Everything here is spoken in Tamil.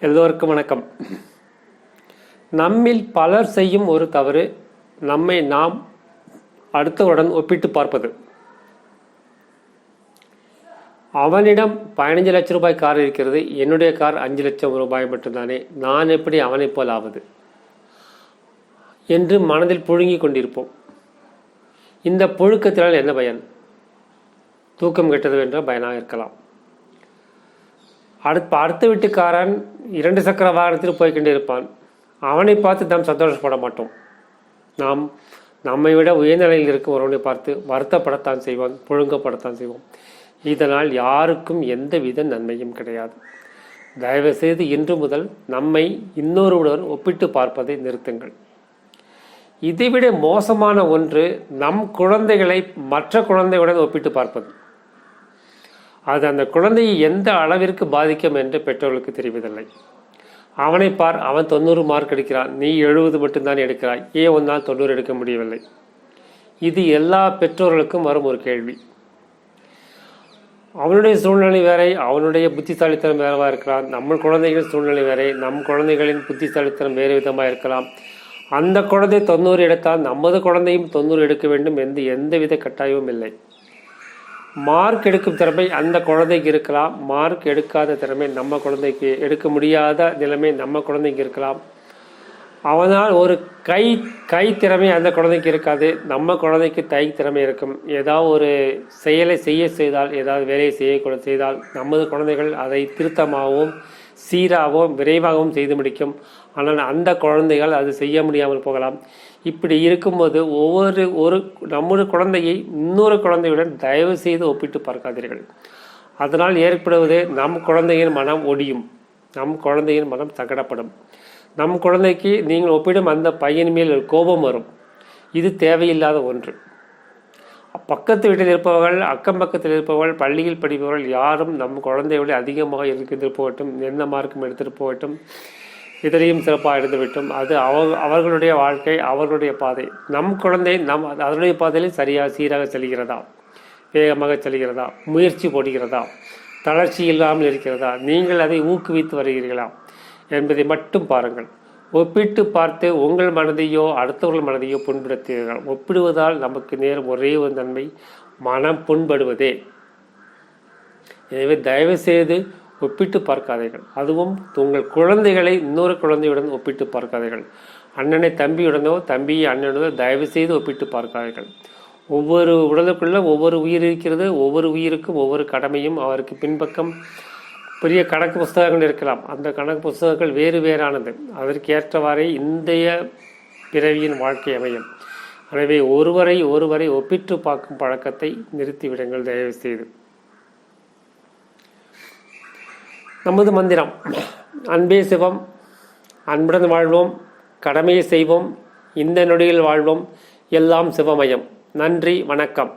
எல்லோருக்கும் வணக்கம். நம்மில் பலர் செய்யும் ஒரு தவறு நம்மை நாம் அடுத்தவருடன் ஒப்பிட்டு பார்ப்பது. அவனிடம் பதினஞ்சு லட்சம் ரூபாய் கார் இருக்கிறது என்னுடைய கார் அஞ்சு லட்சம் ரூபாய் மட்டும்தானே நான் எப்படி அவனைப் போல் ஆவது? என்று மனதில் புழுங்கிக் கொண்டிருப்போம். இந்த புழுக்கத்தினால் என்ன பயன்? தூக்கம் கெட்டது என்ற பயனாக இருக்கலாம். அடுத்த அடுத்த வீட்டுக்காரன் இரண்டு சக்கர வாகனத்தில் போய் கொண்டிருப்பான் அவனை பார்த்து நாம் சந்தோஷப்பட மாட்டோம். நாம் நம்மை விட உயர்நிலையில் இருக்கும் ஒருவனை பார்த்து வருத்தப்படத்தான் செய்வோம் புழுங்கப்படத்தான் செய்வோம். இதனால் யாருக்கும் எந்த வித நன்மையும் கிடையாது. தயவுசெய்து இன்று முதல் நம்மை இன்னொருவருடன் ஒப்பிட்டு பார்ப்பதை நிறுத்துங்கள். இதைவிட மோசமான ஒன்று நம் குழந்தைகளை மற்ற குழந்தைகளுடன் ஒப்பிட்டு பார்ப்பது. அது அந்த குழந்தையை எந்த அளவிற்கு பாதிக்கும் என்று பெற்றோர்களுக்கு தெரிவதில்லை. அவனை பார் அவன் தொண்ணூறு மார்க் எடுக்கிறான். நீ எழுபது மட்டும்தான் எடுக்கிறாய். ஏன் ஒன்றால் தொண்ணூறு எடுக்க முடியவில்லை? இது எல்லா பெற்றோர்களுக்கும் வரும் ஒரு கேள்வி. அவனுடைய சூழ்நிலை வேறை அவனுடைய புத்திசாலித்தனம் வேறவா இருக்கலாம். நம்ம குழந்தைகளின் சூழ்நிலை வேறே நம் குழந்தைகளின் புத்திசாலித்தனம் வேறு விதமாக இருக்கலாம். அந்த குழந்தை தொண்ணூறு எடுத்தால் நமது குழந்தையும் தொண்ணூறு எடுக்க வேண்டும் என்று எந்தவித கட்டாயமும் இல்லை. மார்க் எடுக்கும் திறமை அந்த குழந்தைக்கு இருக்கலாம். மார்க் எடுக்காத திறமை நம்ம குழந்தைக்கு எடுக்க முடியாத நிலைமை நம்ம குழந்தைக்கு இருக்கலாம். அவனால் ஒரு கை கை திறமை அந்த குழந்தைக்கு இருக்காது. நம்ம குழந்தைக்கு தை திறமை இருக்கும். ஏதாவது ஒரு செயலை செய்ய செய்தால் ஏதாவது வேலையை செய்ய செய்தால் நமது குழந்தைகள் அதை திருத்தமாகவும் சீராகவும் விரைவாகவும் செய்து முடிக்கும். ஆனால் அந்த குழந்தைகள் அது செய்ய முடியாமல் போகலாம். இப்படி இருக்கும்போது ஒவ்வொரு ஒரு நம்முடைய குழந்தையை இன்னொரு குழந்தையுடன் தயவு செய்து ஒப்பிட்டு பார்க்காதீர்கள். அதனால் ஏற்படுவது நம் குழந்தையின் மனம் ஒடியும். நம் குழந்தையின் மனம் தகடப்படும். நம் குழந்தைக்கு நீங்கள் ஒப்பிடும் அந்த பையன் மேல் கோபம் வரும். இது தேவையில்லாத ஒன்று. பக்கத்து வீட்டில் இருப்பவர்கள் அக்கம் பக்கத்தில் இருப்பவர்கள் பள்ளியில் படிப்பவர்கள் யாரும் நம் குழந்தையோட அதிகமாக இருக்கிறது போகட்டும் எந்த மார்க்கும் எடுத்துகிட்டு போகட்டும் இதரையும் சிறப்பாக இருந்துவிட்டும் அது அவ அவர்களுடைய வாழ்க்கை அவர்களுடைய பாதை. நம் குழந்தை நம் அதனுடைய பாதையில் சரியாக சீராக செல்கிறதா? வேகமாக செல்கிறதா? முயற்சி போடுகிறதா? தளர்ச்சி இல்லாமல் இருக்கிறதா? நீங்கள் அதை ஊக்குவித்து வருகிறீர்களா? என்பதை மட்டும் பாருங்கள். ஒப்பிட்டு பார்த்து உங்கள் மனதையோ அடுத்தவர்கள் மனதையோ புண்படுத்துகிறீர்கள். ஒப்பிடுவதால் நமக்கு நேரம் ஒரே ஒரு நன்மை மனம் புண்படுவதே. எனவே தயவு செய்து ஒப்பிட்டு பார்க்காதீர்கள். அதுவும் உங்கள் குழந்தைகளை இன்னொரு குழந்தையுடன் ஒப்பிட்டு பார்க்காதீர்கள். அண்ணனை தம்பியுடனோ தம்பியை அண்ணனுடனோ தயவு செய்து ஒப்பிட்டு பார்க்காதீர்கள். ஒவ்வொரு உடலுக்குள்ள ஒவ்வொரு உயிர் இருக்கிறது ஒவ்வொரு உயிருக்கும் ஒவ்வொரு கடமையும் அவருக்கு பின்பக்கம். பெரிய கணக்கு புஸ்தகங்கள் இருக்கலாம். அந்த கணக்கு புஸ்தகங்கள் வேறு வேறானது. அதற்கு ஏற்றவாறே இந்திய பிறவியின் வாழ்க்கை அமையும். எனவே ஒருவரை ஒருவரை ஒப்பிட்டு பார்க்கும் பழக்கத்தை நிறுத்திவிடுங்கள் தயவு செய்து நமது மந்திரம் அன்பே சிவம் அன்புடன் வாழ்வோம் கடமையை செய்வோம் இந்த நொடியில் வாழ்வோம் எல்லாம் சிவமயம். நன்றி வணக்கம்.